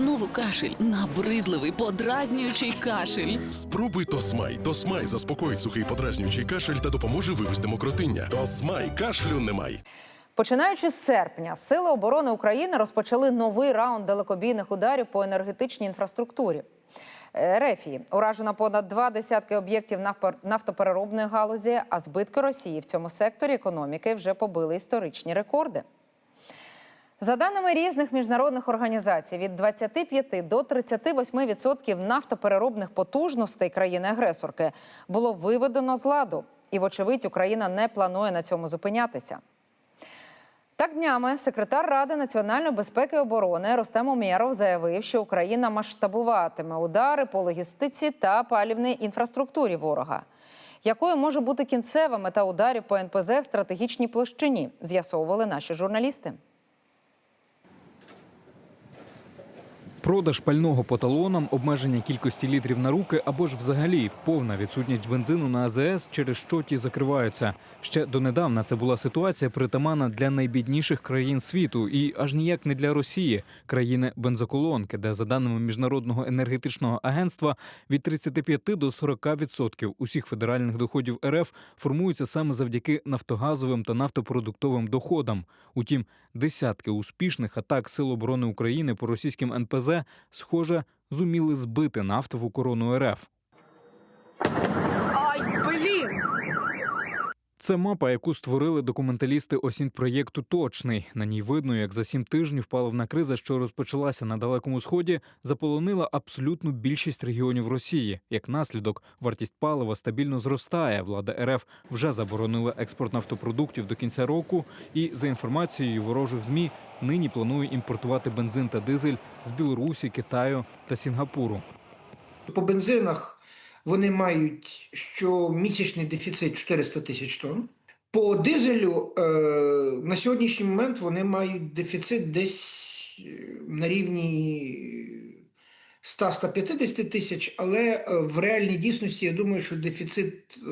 Знову кашель, набридливий, подразнюючий кашель. Спробуй Тосмай. Тосмай заспокоїть сухий подразнюючий кашель та допоможе вивести мокротиння. Тосмай кашлю немає. Починаючи з серпня, Сили оборони України розпочали новий раунд далекобійних ударів по енергетичній інфраструктурі. Е, Рефії уражено понад два десятки об'єктів нафтопереробної галузі, а збитки Росії в цьому секторі економіки вже побили історичні рекорди. За даними різних міжнародних організацій, від 25 до 38% нафтопереробних потужностей країни-агресорки було виведено з ладу. І, вочевидь, Україна не планує на цьому зупинятися. Так днями секретар Ради національної безпеки і оборони Рустем Умєров заявив, що Україна масштабуватиме удари по логістиці та палівній інфраструктурі ворога. Якою може бути кінцева мета ударів по НПЗ в стратегічній площині, з'ясовували наші журналісти. Продаж пального по талонам, обмеження кількості літрів на руки або ж взагалі повна відсутність бензину на АЗС, через що ті закриваються. Ще донедавна це була ситуація притаманна для найбідніших країн світу і аж ніяк не для Росії, країни бензоколонки, де за даними міжнародного енергетичного агентства від 35 до 40% усіх федеральних доходів РФ формуються саме завдяки нафтогазовим та нафтопродуктовим доходам. Утім, десятки успішних атак Сил оборони України по російським НПЗ, схоже, зуміли збити нафтову корону РФ. Ай, блін! Це мапа, яку створили документалісти осінь проєкту Точний. На ній видно, як за сім тижнів паливна криза, що розпочалася на далекому сході, заполонила абсолютну більшість регіонів Росії. Як наслідок, вартість палива стабільно зростає. Влада РФ вже заборонила експорт нафтопродуктів до кінця року. І за інформацією ворожих змі, нині планує імпортувати бензин та дизель з Білорусі, Китаю та Сінгапуру. По бензинах вони мають щомісячний дефіцит 400 тисяч тонн. По дизелю е, на сьогоднішній момент вони мають дефіцит десь е, на рівні 100-150 тисяч, але е, в реальній дійсності я думаю, що дефіцит е,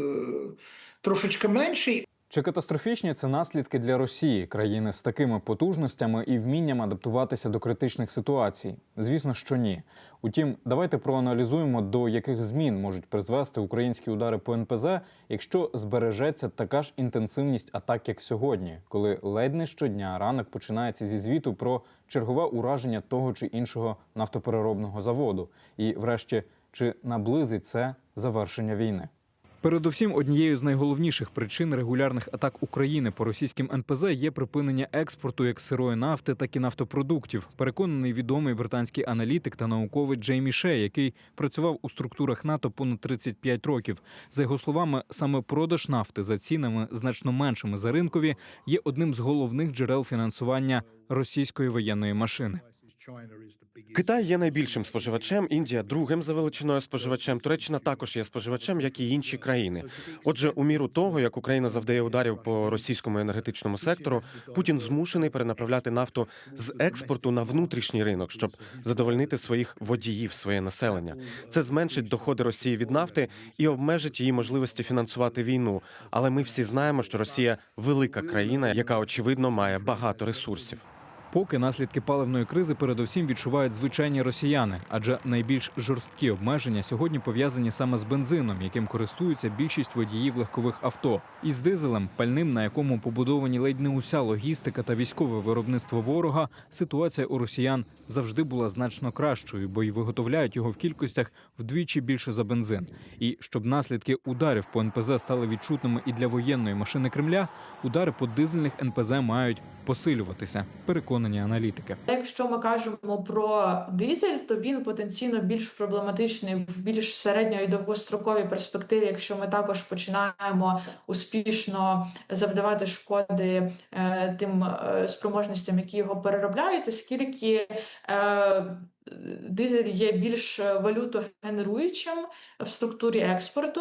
трошечки менший. Чи катастрофічні це наслідки для Росії, країни з такими потужностями і вмінням адаптуватися до критичних ситуацій? Звісно, що ні. Утім, давайте проаналізуємо, до яких змін можуть призвести українські удари по НПЗ, якщо збережеться така ж інтенсивність атак, як сьогодні, коли ледь не щодня ранок починається зі звіту про чергове ураження того чи іншого нафтопереробного заводу, і, врешті, чи наблизить це завершення війни? Передусім, однією з найголовніших причин регулярних атак України по російським НПЗ є припинення експорту як сирої нафти, так і нафтопродуктів. Переконаний відомий британський аналітик та науковець Джеймі Шей, який працював у структурах НАТО понад 35 років. За його словами, саме продаж нафти за цінами значно меншими за ринкові є одним з головних джерел фінансування російської воєнної машини. Китай є найбільшим споживачем, Індія другим за величиною споживачем. Туреччина також є споживачем, як і інші країни. Отже, у міру того, як Україна завдає ударів по російському енергетичному сектору, Путін змушений перенаправляти нафту з експорту на внутрішній ринок, щоб задовольнити своїх водіїв, своє населення. Це зменшить доходи Росії від нафти і обмежить її можливості фінансувати війну. Але ми всі знаємо, що Росія велика країна, яка очевидно має багато ресурсів. Поки наслідки паливної кризи передусім відчувають звичайні росіяни, адже найбільш жорсткі обмеження сьогодні пов'язані саме з бензином, яким користуються більшість водіїв легкових авто, і з дизелем, пальним, на якому побудовані ледь не уся логістика та військове виробництво ворога. Ситуація у росіян завжди була значно кращою, бо й виготовляють його в кількостях вдвічі більше за бензин. І щоб наслідки ударів по НПЗ стали відчутними і для воєнної машини Кремля, удари по дизельних НПЗ мають посилюватися. Переконані аналітики. Якщо ми кажемо про дизель, то він потенційно більш проблематичний в більш середньо і довгостроковій перспективі, якщо ми також починаємо успішно завдавати шкоди е, тим е, спроможностям, які його переробляють, оскільки е, Дизель є більш валютогенеруючим в структурі експорту,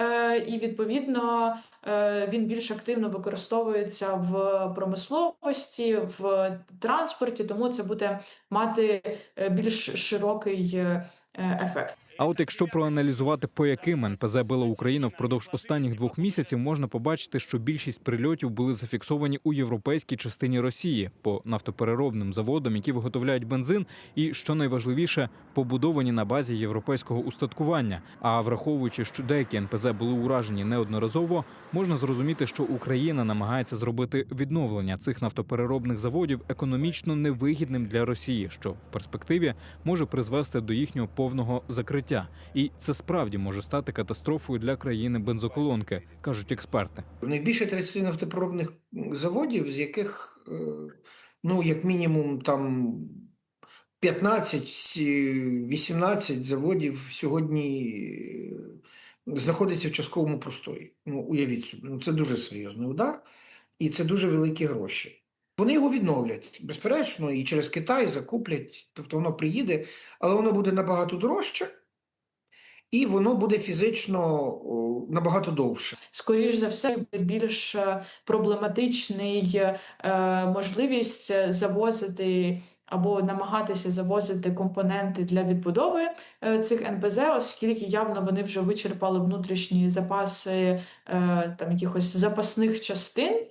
е, і відповідно е, він більш активно використовується в промисловості, в транспорті, тому це буде мати е, більш широкий е, ефект. А от якщо проаналізувати, по яким НПЗ била Україна впродовж останніх двох місяців, можна побачити, що більшість прильотів були зафіксовані у європейській частині Росії по нафтопереробним заводам, які виготовляють бензин, і що найважливіше, побудовані на базі європейського устаткування. А враховуючи, що деякі НПЗ були уражені неодноразово, можна зрозуміти, що Україна намагається зробити відновлення цих нафтопереробних заводів економічно невигідним для Росії, що в перспективі може призвести до їхнього повного закриття. І це справді може стати катастрофою для країни бензоколонки, кажуть експерти. В них більше 30 нафтопереробних заводів, з яких, е, ну, як мінімум, там 15-18 заводів сьогодні е, знаходиться в частковому простої. Ну, уявіть собі, ну, це дуже серйозний удар, і це дуже великі гроші. Вони його відновлять, безперечно, і через Китай закуплять, тобто воно приїде, але воно буде набагато дорожче, і воно буде фізично набагато довше. Скоріш за все, більш е, проблематичний е, можливість завозити або намагатися завозити компоненти для відбудови е, цих НПЗ, оскільки явно вони вже вичерпали внутрішні запаси там якихось запасних частин.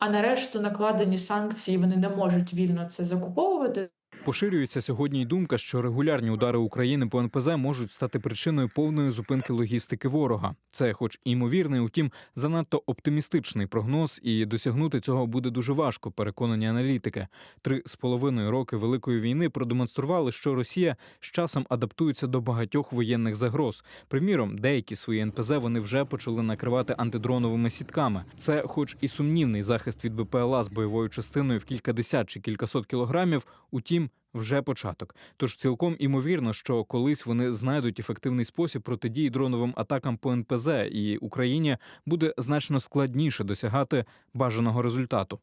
А на решту накладені санкції вони не можуть вільно це закуповувати. Поширюється сьогодні й думка, що регулярні удари України по НПЗ можуть стати причиною повної зупинки логістики ворога. Це, хоч і ймовірний, утім, занадто оптимістичний прогноз, і досягнути цього буде дуже важко. Переконані аналітики. Три з половиною роки великої війни продемонстрували, що Росія з часом адаптується до багатьох воєнних загроз. Приміром, деякі свої НПЗ вони вже почали накривати антидроновими сітками. Це, хоч і сумнівний захист від БПЛА з бойовою частиною в кількадесят чи кількасот кілограмів, утім. Вже початок. Тож цілком імовірно, що колись вони знайдуть ефективний спосіб протидії дроновим атакам по НПЗ, і Україні буде значно складніше досягати бажаного результату.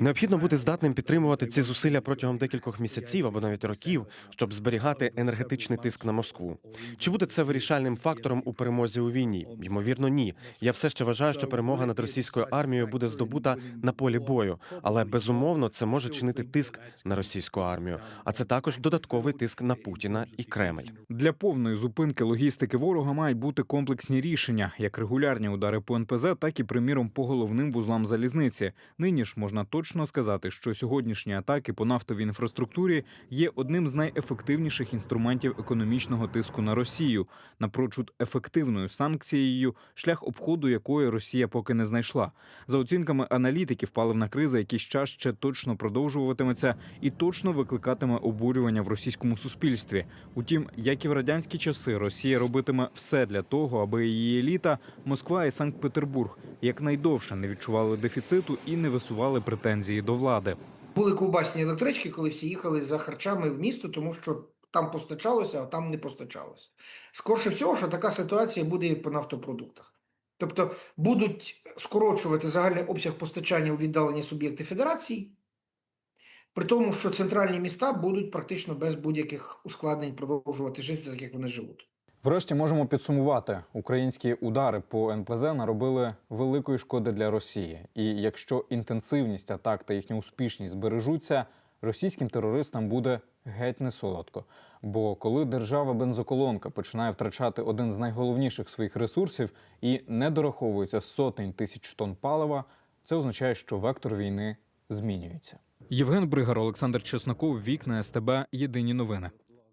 Необхідно бути здатним підтримувати ці зусилля протягом декількох місяців або навіть років, щоб зберігати енергетичний тиск на Москву. Чи буде це вирішальним фактором у перемозі у війні? Ймовірно, ні. Я все ще вважаю, що перемога над російською армією буде здобута на полі бою, але безумовно це може чинити тиск на російську армію. А це також додатковий тиск на Путіна і Кремль. Для повної зупинки логістики ворога мають бути комплексні рішення, як регулярні удари по НПЗ, так і приміром по головним вузлам залізниці. Нині ж можна точно сказати, що сьогоднішні атаки по нафтовій інфраструктурі є одним з найефективніших інструментів економічного тиску на Росію, напрочуд ефективною санкцією, шлях обходу якої Росія поки не знайшла. За оцінками аналітиків, паливна криза якийсь час ще точно продовжуватиметься і точно викликатиме обурювання в російському суспільстві. Утім, як і в радянські часи, Росія робитиме все для того, аби її еліта, Москва і Санкт-Петербург якнайдовше не відчували дефіциту і не висували претензії до влади. Були ковбасні електрички, коли всі їхали за харчами в місто, тому що там постачалося, а там не постачалося. Скорше всього, що така ситуація буде і по нафтопродуктах. Тобто будуть скорочувати загальний обсяг постачання у віддалені суб'єкти федерації, при тому, що центральні міста будуть практично без будь-яких ускладнень продовжувати жити так, як вони живуть. Врешті можемо підсумувати: українські удари по НПЗ наробили великої шкоди для Росії. І якщо інтенсивність атак та їхня успішність збережуться, російським терористам буде геть не солодко. Бо коли держава бензоколонка починає втрачати один з найголовніших своїх ресурсів і не дораховується сотень тисяч тонн палива, це означає, що вектор війни змінюється. Євген Бригар, Олександр Чесноков, Вікна СТБ. Єдині новини.